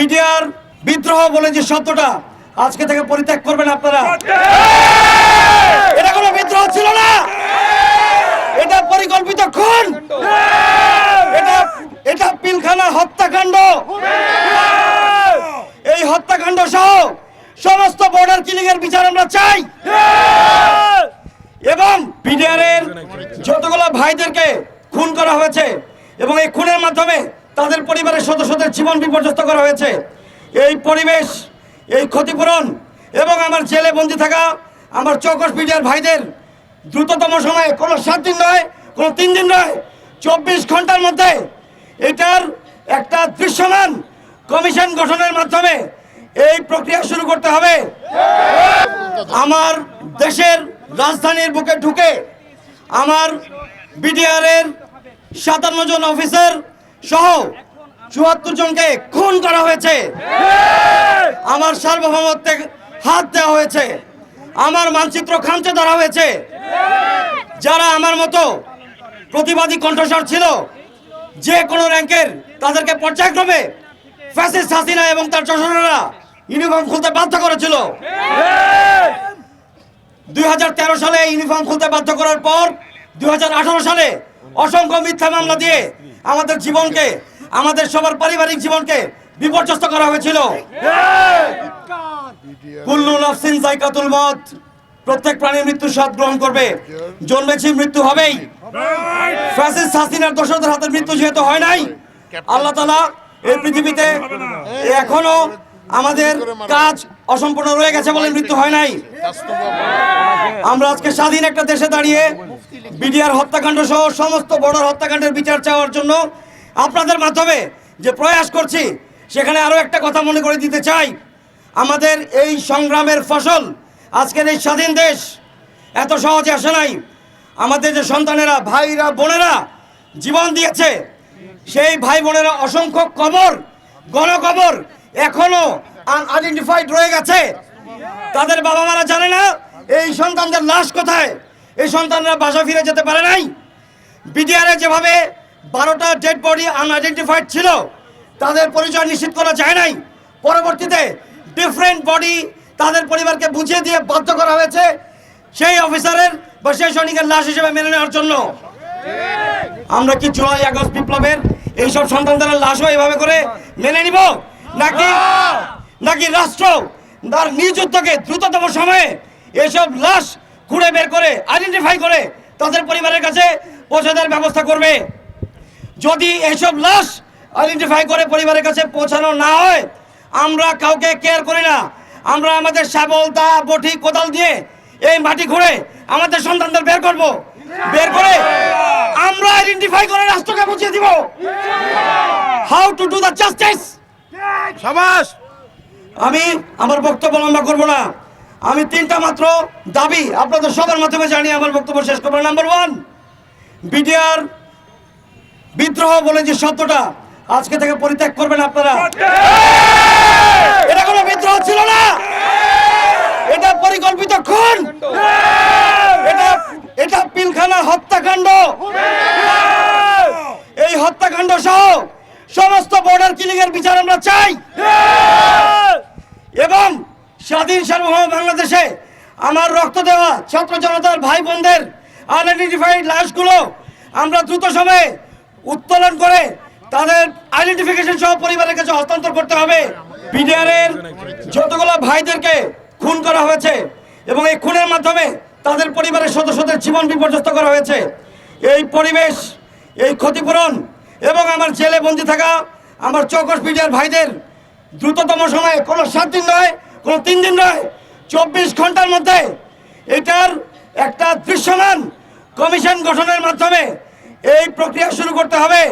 BDR বিদ্রোহ বলে যে শব্দটা আজকে থেকে পরিত্যাগ করবেন আপনারা। এটা কোনো বিদ্রোহ ছিল না। এটা পরিকল্পিত খুন। এটা এটা পিলখানা হত্যাকাণ্ড। এই হত্যাকাণ্ড সহ সমস্ত বর্ডার কিলিং এর বিচার আমরা চাই। এবং বিডিআর এর যতগুলো ভাইদেরকে খুন করা হয়েছে এবং এই খুনের মাধ্যমে তাদের পরিবারের সদস্যদের জীবন বিপর্যস্ত করা হয়েছে। এই পরিবেশ, এই ক্ষতিপূরণ এবং আমার জেলে বন্দি থাকা আমার চৌকস বিডিআর ভাইদের দ্রুততম সময়ে কোনো সাত দিন নয়, কোনো তিন দিন নয়, চব্বিশ ঘণ্টার মধ্যে এটার একটা দৃশ্যমান কমিশন গঠনের মাধ্যমে এই প্রক্রিয়া শুরু করতে হবে। আমার দেশের রাজধানীর বুকে ঢুকে আমার বিডিআর এর সাতান্ন জন অফিসার সহ চুয়াত্তর জনকে খুন করা হয়েছে। আমার সার্বভৌমত্বে হাত দেওয়া হয়েছে। আমার মানচিত্র খামচে ধরা হয়েছে। যারা আমার মতো প্রতিবাদী কণ্ঠস্বর ছিল যে কোনো র্যাঙ্কের তাদেরকে পর্যায়ক্রমে ফ্যাসিস্ট হাসিনা এবং তার যশোরেরা ইউনিফর্ম খুলতে বাধ্য করেছিল। দুই হাজার তেরো সালে ইউনিফর্ম খুলতে বাধ্য করার পর দু হাজার আঠেরো সালে অসংখ্য মিথ্যা মামলা দিয়ে আমাদের জীবনকে, আমাদের সবার পারিবারিক জীবনকে বিপর্যস্ত করা হয়েছিল। মত প্রত্যেক প্রাণীর মৃত্যুর স্বাদ গ্রহণ করবে। জন্মেছি, মৃত্যু হবেই। ফ্যাসিস্ট হাসিনার হাতের মৃত্যু যেহেতু হয় নাই, আল্লাহ তালা এই পৃথিবীতে এখনও আমাদের কাজ অসম্পূর্ণ রয়ে গেছে বলে মৃত্যু হয় নাই। আমরা আজকে স্বাধীন একটা দেশে দাঁড়িয়ে বিডিআর হত্যাকাণ্ড সহ সমস্ত বর্ডার হত্যাকাণ্ডের বিচার চাওয়ার জন্য আপনাদের মাধ্যমে যে প্রয়াস করছি, সেখানে আরও একটা কথা মনে করে দিতে চাই। আমাদের এই সংগ্রামের ফসল, আজকের এই স্বাধীন দেশ, এত সহজে আসে নাই। আমাদের যে সন্তানেরা, ভাইরা, বোনেরা জীবন দিয়েছে, সেই ভাই বোনেরা অসংখ্য কবর, গণকবর এখনও আনআইডেন্টিফাইড রয়ে গেছে। তাদের বাবা মারা জানে না এই সন্তানদের লাশ কোথায়? এই সন্তানরা বাসা ফিরে যেতে পারে নাই। বিডিআরে যেভাবে বারোটা ডেড বডি আনআইডেন্টিফাইড ছিল তাদের পরিচয় নিশ্চিত করা যায় নাই। পরবর্তীতে ডিফারেন্ট বডি তাদের পরিবারকে বুঝিয়ে দিয়ে বাধ্য করা হয়েছে সেই অফিসারের বা সেই সৈনিকের লাশ হিসেবে মেনে নেওয়ার জন্য। আমরা কি জুলাই আগস্ট বিপ্লবের এইসব সন্তানদের লাশও এভাবে করে মেনে নিব? নাকি নাকি রাষ্ট্র তার নিজ দ্রুততম সময়ে এসব লাশ খুঁড়ে বের করে আইডেন্টিফাই করে তাদের পরিবারের কাছে পৌঁছে দেওয়ার ব্যবস্থা করবে। যদি এসব লাশ আইডেন্টিফাই করে পরিবারের কাছে পৌঁছানো না হয়, আমরা কাউকে কেয়ার করি না। আমরা আমাদের শাবল দা বটি, কোদাল দিয়ে এই মাটি খুঁড়ে আমাদের সন্তানদের বের করব। বের করে আমরা আইডেন্টিফাই করে রাষ্ট্রকে বুঝিয়ে দিব। How to do the justice সাবাস! আমি আমার বক্তব্য লম্বা করব না। আমি তিনটা মাত্র দাবি আপনাদের সবার মাধ্যমে জানিয়ে আমার বক্তব্য শেষ করব নাম্বার ওয়ান বিডিআর বিদ্রোহ বলে যে শব্দটা আজকে থেকে পরিত্যাগ করবেন আপনারা। এটা কোনো বিদ্রোহ ছিল না। এটা পরিকল্পিত খুন। এটা এটা পিলখানা হত্যাকাণ্ড। এই হত্যাকাণ্ড সহ সমস্ত বর্ডার কিলিং এর বিচার আমরা চাই। স্বাধীন সার্বভৌম বাংলাদেশে আমার রক্ত দেওয়া ছাত্র জনতার ভাই বোনদের আনআইডেন্টিফাইড লাশগুলো আমরা দ্রুত সময়ে উত্তোলন করে তাদের আইডেন্টিফিকেশন সহ পরিবারের কাছে হস্তান্তর করতে হবে। বিডিআর এর যতগুলো ভাইদেরকে খুন করা হয়েছে এবং এই খুনের মাধ্যমে তাদের পরিবারের সদস্যদের জীবন বিপর্যস্ত করা হয়েছে। এই পরিবেশ, এই ক্ষতিপূরণ এবং আমার জেলে বন্দি থাকা আমার চৌকস বিডিআর ভাইদের দ্রুততম সময়ে কোনো সাত দিন নয় কোনো তিন দিন নয়, চব্বিশ ঘণ্টার মধ্যে এটার একটা দৃশ্যমান কমিশন গঠনের মাধ্যমে এই প্রক্রিয়া শুরু করতে হবে।